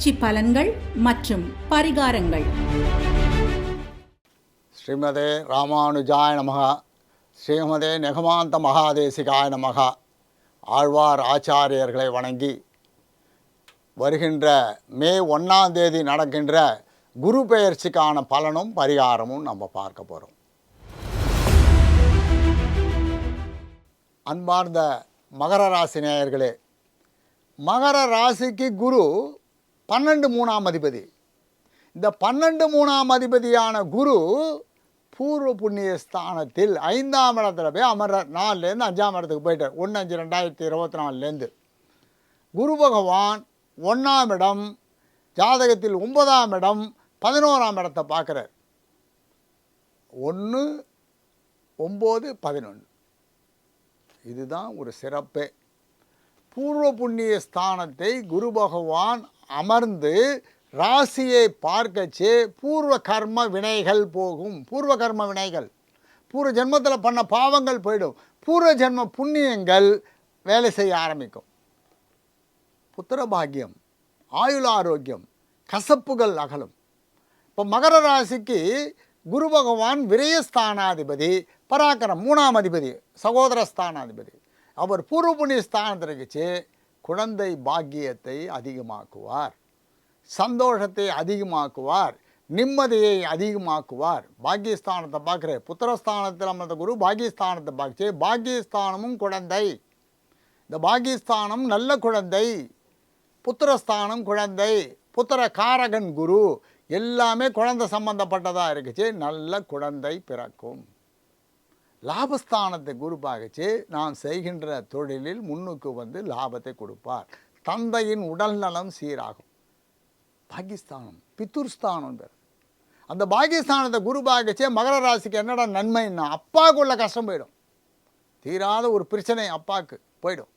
பயிற்சி பலன்கள் மற்றும் பரிகாரங்கள். ஸ்ரீமதே ராமானுஜாய நமகா ஸ்ரீமதே நெகமாந்த மகாதேசிகாய நமகா ஆழ்வார் ஆச்சாரியர்களை வணங்கி வருகின்ற மே ஒன்றாம் தேதி நடக்கின்ற குரு பெயர்ச்சிக்கான பலனும் பரிகாரமும் நம்ம பார்க்க போகிறோம் அன்பார்ந்த மகர ராசி நேயர்களே மகர ராசிக்கு குரு பன்னெண்டு மூணாம் அதிபதி. இந்த பன்னெண்டு மூணாம் அதிபதியான குரு பூர்வ புண்ணிய ஸ்தானத்தில் ஐந்தாம் இடத்துல போய் அமர்றார். நாலுலேருந்து அஞ்சாம் இடத்துக்கு போயிட்டார். ஒன்று அஞ்சு ரெண்டாயிரத்தி இருபத்தி நாலுலேருந்து குரு பகவான் ஒன்றாம் இடம் ஜாதகத்தில் ஒன்பதாம் இடம் பதினோராம் இடத்தை பார்க்குறார். ஒன்று ஒம்பது பதினொன்று. இதுதான் ஒரு சிறப்பே. பூர்வ புண்ணிய ஸ்தானத்தை குரு பகவான் அமர்ந்து ராசியை பார்க்கச்சு பூர்வ கர்ம வினைகள் போகும். பூர்வ கர்ம வினைகள். பூர்வ ஜென்மத்தில் பண்ண பாவங்கள் போயிடும். பூர்வ ஜென்ம புண்ணியங்கள் வேலை செய்ய ஆரம்பிக்கும். புத்திர பாக்கியம் ஆயுள் ஆரோக்கியம் கசப்புகள் அகலும். இப்போ மகர ராசிக்கு குரு பகவான் விரயஸ்தானாதிபதி பராக்கிரம் மூணாம் அதிபதி சகோதர ஸ்தானாதிபதி அவர் பூர்வ புண்ணிய ஸ்தானத்தில் வச்சு குழந்தை பாக்கியத்தை அதிகமாக்குவார். சந்தோஷத்தை அதிகமாக்குவார். நிம்மதியை அதிகமாக்குவார். பாக்கியஸ்தானத்தை பார்க்குற புத்திரஸ்தானத்தில் அமர்ந்த குரு பாக்கியஸ்தானத்தை பார்த்து பாக்கியஸ்தானமும் குழந்தை. இந்த பாக்கியஸ்தானம் நல்ல குழந்தை. புத்திரஸ்தானம் குழந்தை. புத்திர காரகன் குரு. எல்லாமே குழந்தை சம்பந்தப்பட்டதாக இருக்குச்சு நல்ல குழந்தை பிறக்கும். லாபஸ்தானத்தை குரு பார்க்கச்சு நாம் செய்கின்ற தொழிலில் முன்னுக்கு வந்து லாபத்தை கொடுப்பார். தந்தையின் உடல் நலம் சீராகும். பாகிஸ்தானம் பித்துர்ஸ்தானம் பேர். அந்த பாகிஸ்தானத்தை குரு பார்க்கச்சே மகர ராசிக்கு என்னடா நன்மைன்னா அப்பாவுக்குள்ள கஷ்டம் போயிடும். தீராத ஒரு பிரச்சனை அப்பாவுக்கு போயிடும்.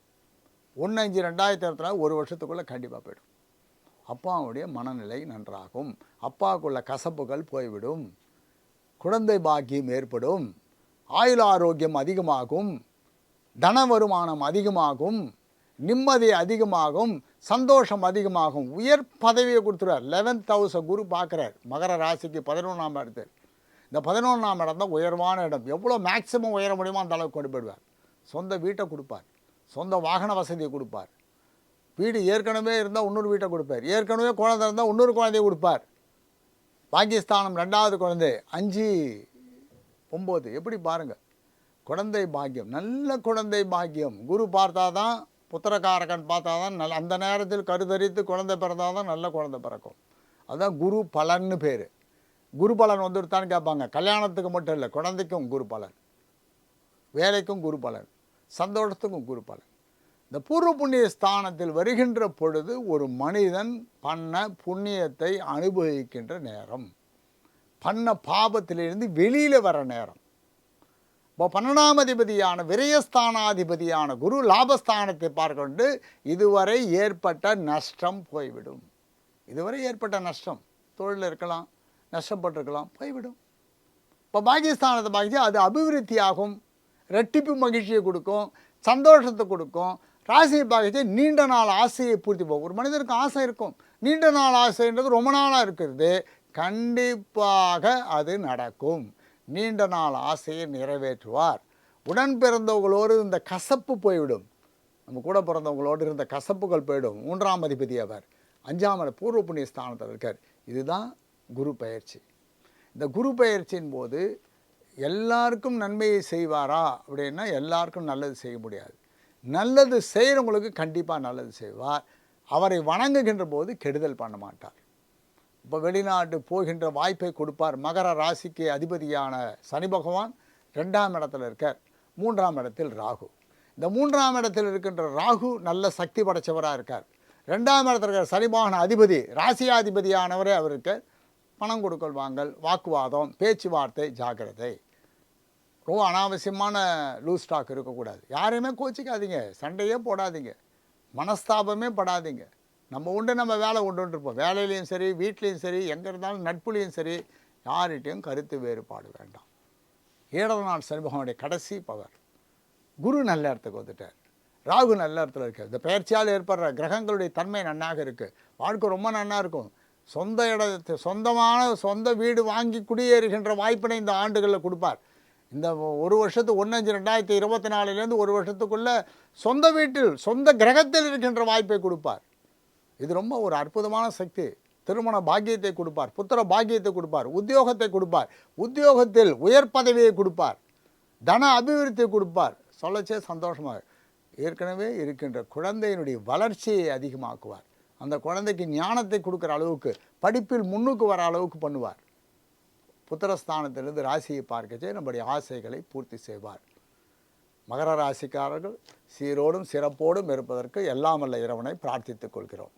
ஒன்று அஞ்சு ரெண்டாயிரத்தி இருபத்தி ஒரு வருஷத்துக்குள்ளே கண்டிப்பாக போயிடும். அப்பாவுடைய மனநிலை நன்றாகும். அப்பாவுக்குள்ள கசப்புகள் போய்விடும். குழந்தை பாக்கியம் ஏற்படும். ஆயுள் ஆரோக்கியம் அதிகமாகும் தன வருமானம் அதிகமாகும் நிம்மதி அதிகமாகும் சந்தோஷம் அதிகமாகும். உயர் பதவியை கொடுத்துருவார். லெவன்த் ஹவுஸை குரு பார்க்குறார். மகர ராசிக்கு பதினொன்றாம் இடத்தில். இந்த பதினொன்றாம் இடம் தான் உயர்வான இடம். எவ்வளோ மேக்சிமம் உயர முடியுமோ அந்த அளவுக்கு கொண்டு போயிடுவார் சொந்த வீட்டை கொடுப்பார். சொந்த வாகன வசதியை கொடுப்பார். வீடு ஏற்கனவே இருந்தால் இன்னொரு வீட்டை கொடுப்பார். ஏற்கனவே குழந்தை இருந்தால் இன்னொரு குழந்தைய கொடுப்பார். பாகிஸ்தானம் ரெண்டாவது குழந்தை. அஞ்சு ஒம்பது. எப்படி பாருங்கள் குழந்தை பாக்கியம். நல்ல குழந்தை பாக்கியம். குரு பார்த்தா தான் புத்திரக்காரகன் பார்த்தா தான் நல்ல அந்த நேரத்தில் கருதரித்து குழந்தை பிறந்தா தான் நல்ல குழந்தை பிறக்கும். அதுதான் குரு பலன்னு பேர். குரு பலன் வந்துருத்தான்னு கேட்பாங்க. கல்யாணத்துக்கு மட்டும் இல்லை குழந்தைக்கும் குரு பலன். வேலைக்கும் குரு பலன். சந்தோஷத்துக்கும் குரு பலன். இந்த பூர்வ புண்ணிய ஸ்தானத்தில் வருகின்ற பொழுது ஒரு மனிதன் பண்ண புண்ணியத்தை அனுபவிக்கின்ற நேரம். பண்ண பாபத்திலிருந்து வெளியில் வர நேரம். இப்போ பன்னெண்டாமதிபதியான விரயஸ்தானாதிபதியான குரு லாபஸ்தானத்தை பார்க்கொண்டு இதுவரை ஏற்பட்ட நஷ்டம் போய்விடும். இதுவரை ஏற்பட்ட நஷ்டம். தொழில் இருக்கலாம் நஷ்டப்பட்டிருக்கலாம் போய்விடும். இப்போ பாகிஸ்தானத்தை பாக்கிச்சு அது அபிவிருத்தியாகும். ரெட்டிப்பு மகிழ்ச்சியை கொடுக்கும் சந்தோஷத்தை கொடுக்கும். ராசியை பார்க்கச்சு நீண்ட நாள் ஆசையை பூர்த்தி போகும் ஒரு மனிதருக்கு ஆசை இருக்கும். நீண்ட நாள் ஆசைன்றது ரொம்ப நாளாக இருக்கிறது. கண்டிப்பாக அது நடக்கும். நீண்ட நாள் ஆசையை நிறைவேற்றுவார். உடன் பிறந்தவங்களோடு இந்த கசப்பு போய்விடும். நம்ம கூட பிறந்தவங்களோடு இருந்த கசப்புகள் போயிடும் மூன்றாம் அதிபதி அவர் அஞ்சாம் பூர்வ புண்ணிய ஸ்தானத்தில் இருக்கார். இதுதான் குரு பயிற்சி. இந்த குரு பயிற்சியின் போது எல்லாருக்கும் நன்மையை செய்வாரா அப்படின்னா எல்லாருக்கும் நல்லது செய்ய முடியாது. நல்லது செய்கிறவங்களுக்கு கண்டிப்பாக நல்லது செய்வார். அவரை வணங்குகின்ற போது கெடுதல் பண்ண மாட்டார். இப்போ வெளிநாட்டு போகின்ற வாய்ப்பை கொடுப்பார் மகர ராசிக்கு அதிபதியான சனி பகவான் ரெண்டாம் இடத்துல இருக்கார். மூன்றாம் இடத்தில் ராகு. இந்த மூன்றாம் இடத்தில் இருக்கின்ற ராகு நல்ல சக்தி படைச்சவராக இருக்கார். ரெண்டாம் இடத்துல இருக்கிற சனிபகன அதிபதி ராசியாதிபதியானவரே அவருக்கு பணம் கொடுக்கல் வாங்கல் வாக்குவாதம் பேச்சுவார்த்தை ஜாக்கிரதை. ரொம்ப அனாவசியமான லூஸ் ஸ்டாக் இருக்கக்கூடாது. யாரையுமே கோச்சிக்காதீங்க. சண்டையே போடாதீங்க. மனஸ்தாபமே படாதீங்க. நம்ம உண்டு நம்ம வேலை உண்டுன்னு இருப்போம் வேலையிலையும் சரி வீட்லேயும் சரி எங்கே இருந்தாலும் நட்புலையும் சரி யார்கிட்டையும் கருத்து வேறுபாடு வேண்டாம். ஏழரை நாள் சனிபகவனுடைய கடைசி பவர் குரு நல்ல இடத்துக்கு வந்துட்டார். ராகு நல்ல இடத்துல இருக்குது இந்த பெயர்ச்சியால் ஏற்படுற கிரகங்களுடைய தன்மை நன்னாக இருக்குது வாழ்க்கை ரொம்ப நன்னாக இருக்கும். சொந்த இடத்து சொந்தமான சொந்த வீடு வாங்கி குடியேறுகின்ற வாய்ப்பினை இந்த ஆண்டுகளில் கொடுப்பார். இந்த ஒரு வருஷத்து ஒன்றஞ்சு ரெண்டாயிரத்தி இருபத்தி நாலுலேருந்து ஒரு வருஷத்துக்குள்ளே சொந்த வீட்டில் சொந்த கிரகத்தில் இருக்கின்ற வாய்ப்பை கொடுப்பார். இது ரொம்ப ஒரு அற்புதமான சக்தி. திருமண பாக்கியத்தை கொடுப்பார் புத்திர பாக்கியத்தை கொடுப்பார் உத்தியோகத்தை கொடுப்பார் உத்தியோகத்தில் உயர் பதவியை கொடுப்பார் தன அபிவிருத்தியை கொடுப்பார். சொல்லச்சே சந்தோஷமாக. ஏற்கனவே இருக்கின்ற குழந்தையினுடைய வளர்ச்சியை அதிகமாக்குவார். அந்த குழந்தைக்கு ஞானத்தை கொடுக்குற அளவுக்கு படிப்பில் முன்னுக்கு வர அளவுக்கு பண்ணுவார். புத்திரஸ்தானத்திலிருந்து ராசியை பார்க்கச்சே நம்முடைய ஆசைகளை பூர்த்தி செய்வார். மகர ராசிக்காரர்கள் சீரோடும் சிறப்போடும் இருப்பதற்கு எல்லாமல்ல இறைவனை பிரார்த்தித்துக் கொள்கிறோம்.